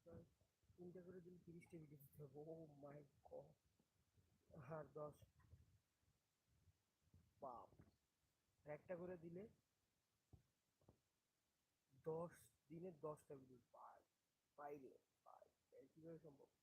প্রায় তিনটা করে দিলে তিরিশটা ভিডিও দিতে হবে ও মাই আর দশ বাপ একটা করে দিলে দশ দিনে দশটা ভিডিও পাই পাইলে পাই কীভাবে সম্ভব?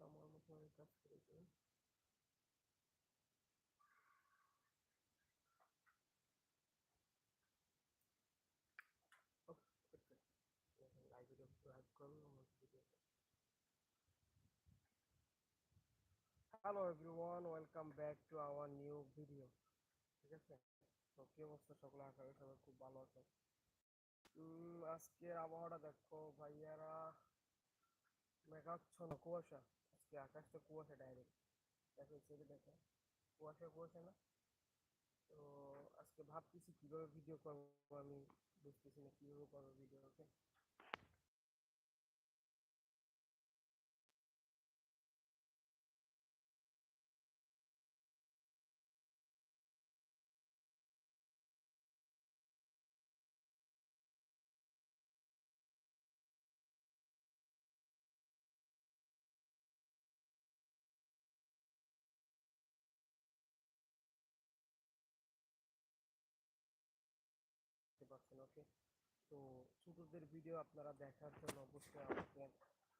দেখি আমার মতো করলাম hello everyone welcome back to our new video ঠিক আছে? তো কি অবস্থা সকলে? আশা সবাই খুব ভালো আছে। আজকের আবহাওয়াটা দেখো, ভাইয়ারা মেঘাচ্ছন্ন কুয়াশা। আজকে আকাশটা কুয়াশা ডাইরেক্ট দেখো সেটা দেখো, কুয়াশা কুয়াশা না? তো আজকে ভাবতেছি কীভাবে ভিডিও করব আমি, বুঝতেছি না কীভাবে করব ভিডিও ওকে দেখতে পাচ্ছেন ওকে তো ছোটদের ভিডিও আপনারা দেখার জন্য অবশ্যই আমাকে,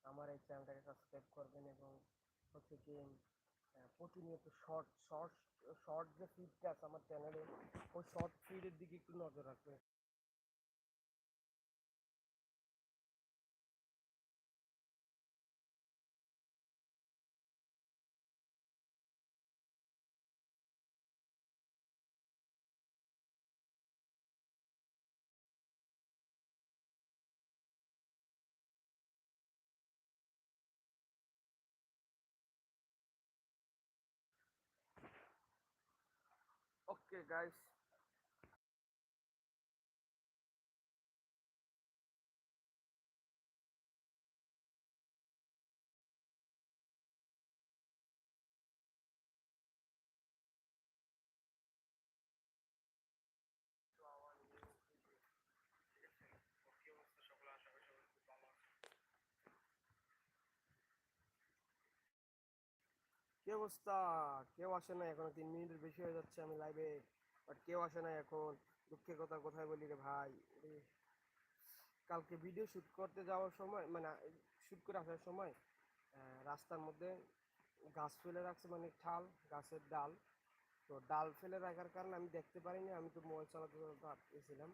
আমার এই চ্যানেলটাকে সাবস্ক্রাইব করবেন এবং হচ্ছে কি প্রতিনিয়ত শর্ট শর্ট শর্ট যে ফিডটা আছে আমার চ্যানেলে ওই শর্ট ফিডের দিকে একটু নজর রাখবেন। Okay guys অবস্থা। কেউ আসে না এখন তিন মিনিটের বেশি হয়ে যাচ্ছে আমি লাইভে বাট কেউ আসে না এখন। দুঃখের কথা কোথায় বলি রে ভাই? কালকে ভিডিও শ্যুট করতে যাওয়ার সময় মানে শ্যুট করে আসার সময় রাস্তার মধ্যে গাছ ফেলে রাখছে মানে ঠাল, গাছের ডাল। তো ডাল ফেলে রাখার কারণে আমি দেখতে পারিনি, আমি তো মোবাইল চালাতে ভাবতেছিলাম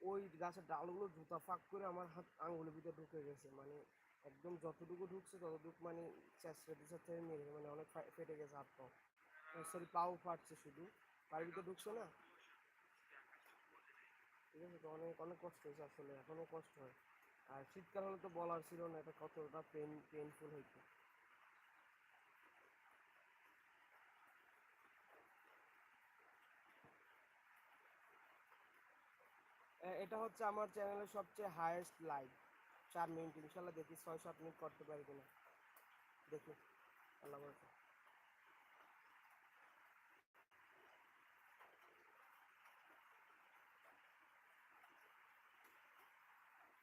ওই গাছের ডালগুলো জুতা ফাঁক করে আমার হাত আঙুলের ভিতরে ঢুকে গেছে মানে একদম যতটুকু ঢুকছে ততটুকু মানে চেষ্টা মেরে মানে অনেক ফেটে গেছে হাত পাও সরি পাও ফাটছে শুধু। ভিতরে ঢুকছে না? ঠিক আছে, তো অনেক অনেক কষ্ট হয়েছে আসলে এখনও কষ্ট হয়। আর শীতকাল হলে তো বলার ছিল না, এটা কতটা পেন পেনফুল হইতো এটা হচ্ছে আমার চ্যানেলের সবচেয়ে হায়েস্ট লাইভ চার মিনিট ইনশাল্লাহ দেখি ছয় সাত মিনিট করতে পারি কিনা। দেখি, আল্লাহ বলছে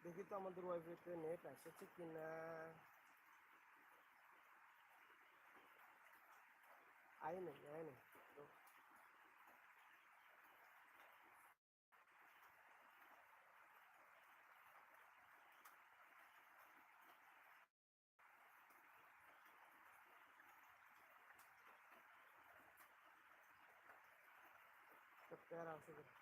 দেখি তো আমাদের ওয়াইফাইতে নেট এসেছে কিনা। আই নেই আই নেই। பேராசிரியர்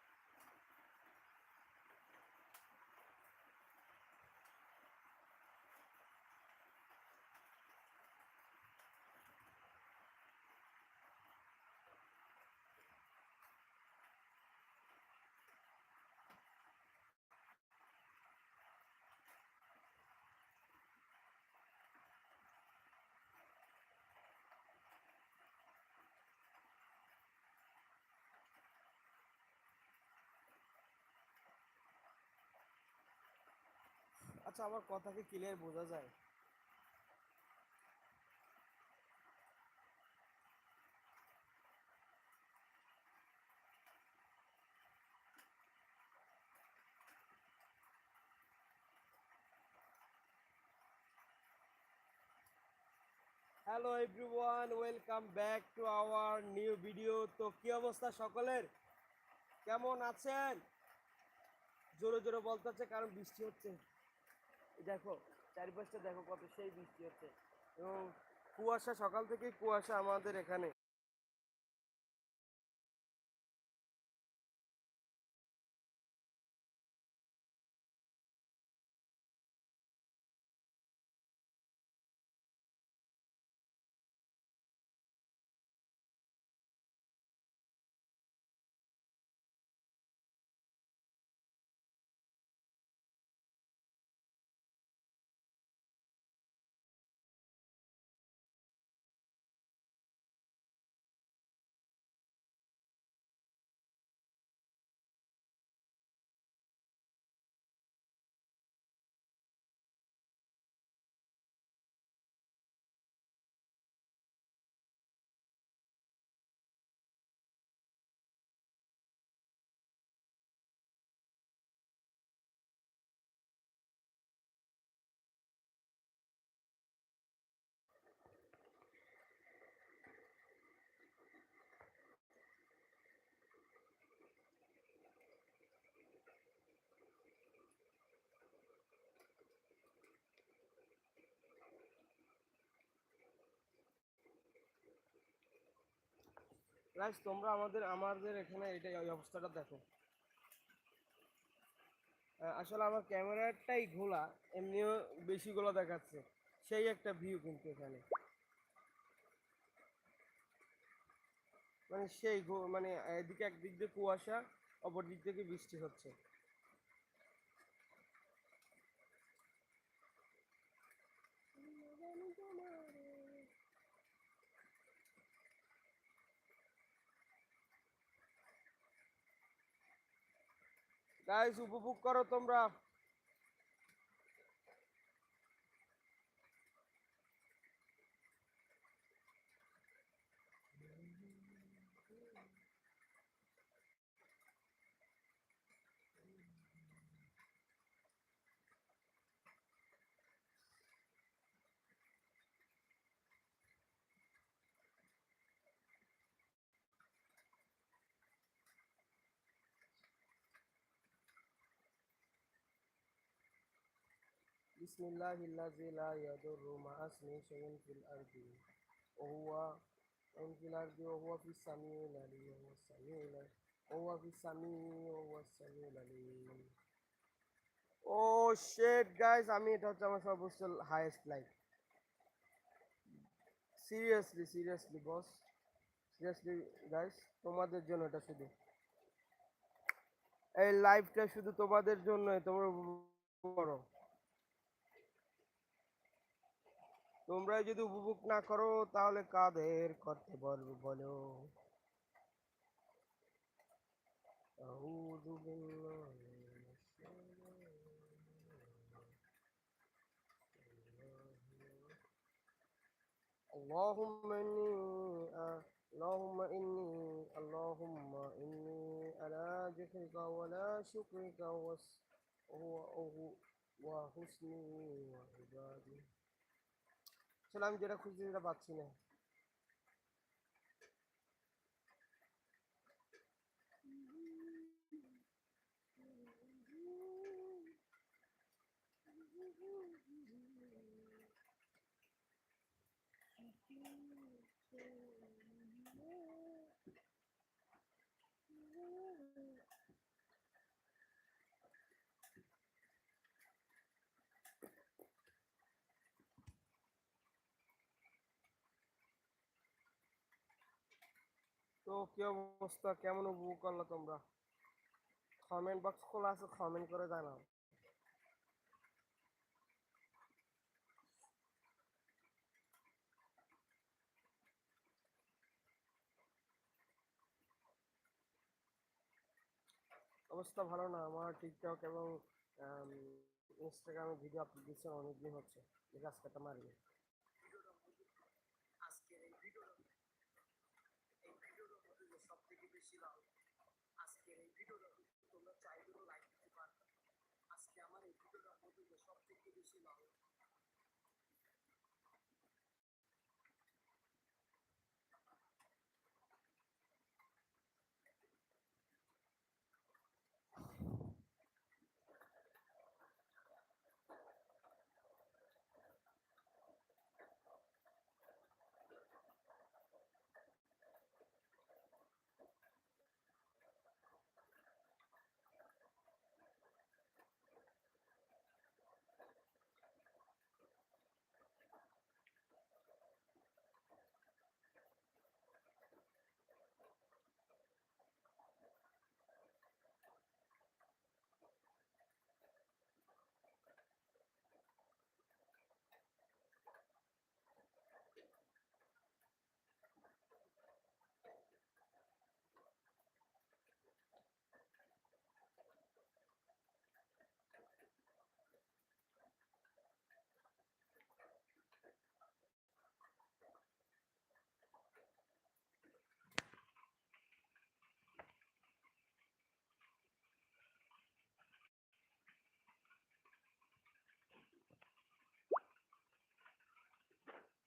আচ্ছা আমার কথা কি ক্লিয়ার বোঝা যায়। Hello everyone welcome back to our new video তো কি অবস্থা সকলের? কেমন আছেন? জোরে জোরে বলতে হচ্ছে, কারণ বৃষ্টি হচ্ছে। দেখো চারিপাশটা দেখো কত সেই বৃষ্টি হচ্ছে। এবং কুয়াশা সকাল থেকেই কুয়াশা আমাদের এখানে। গাইস তোমরা আমাদের আমাদের এখানে এটা এই অবস্থাটা দেখো। আসলে আমার ক্যামেরাটাই ঘোলা, এমনিও বেশি গোলা দেখাচ্ছে। সেই একটা ভিউ কিন্তু এখানে। মানে সেই মানে এদিকে একদিক দিয়ে কুয়াশা অপর দিক থেকে বৃষ্টি হচ্ছে। গাইস উপভোগ করো তোমরা। بسم الله الذي لا يضر مع اسمه شيء في الأرض وهو وإن في الأرض وهو في السميع العليم وهو السميع العليم وهو في السميع وهو السميع العليم ও শেট গাইস আমি এটা হচ্ছে আমার সর্বোচ্চ highest like seriously seriously boss seriously guys তোমাদের জন্য এটা শুধু এই লাইভটা শুধু তোমাদের জন্যই তোমরা উপভোগ তোমরা যদি উপভোগ না করো তাহলে কাদের করতে বলবো বলো أعوذ بالله من الشيطان اللهم إني آه، اللهم إني اللهم إني على ذكرك ولا شكرك وس- وهو وحسن وعبادي আসলে আমি যেটা খুঁজছি সেটা পাচ্ছি না। তো কি অবস্থা? কেমন উপভোগ করল তোমরা? কমেন্ট বক্স খোলা আছে কমেন্ট করে জানাও। অবস্থা ভালো না? আমার টিকটক এবং ইনস্টাগ্রামে ভিডিও আপলোড দিচ্ছেন অনেকদিন হচ্ছে। এই গাছ কাটা মারিয়ে আজকের এই ভিডিওর এই ভিডিওর মধ্যে যে সব থেকে বেশি লাভ আজকের এই ভিডিওটা তোমরা চাইলেও লাইক দিতে পারবে আজকে আমার এই ভিডিওটার মধ্যে যে সব থেকে বেশি লাভ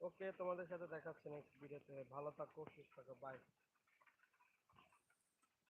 ওকে তোমাদের সাথে দেখাচ্ছে নেক্সট ভিডিওতে ভালো থাকো সুস্থ থাকো বাই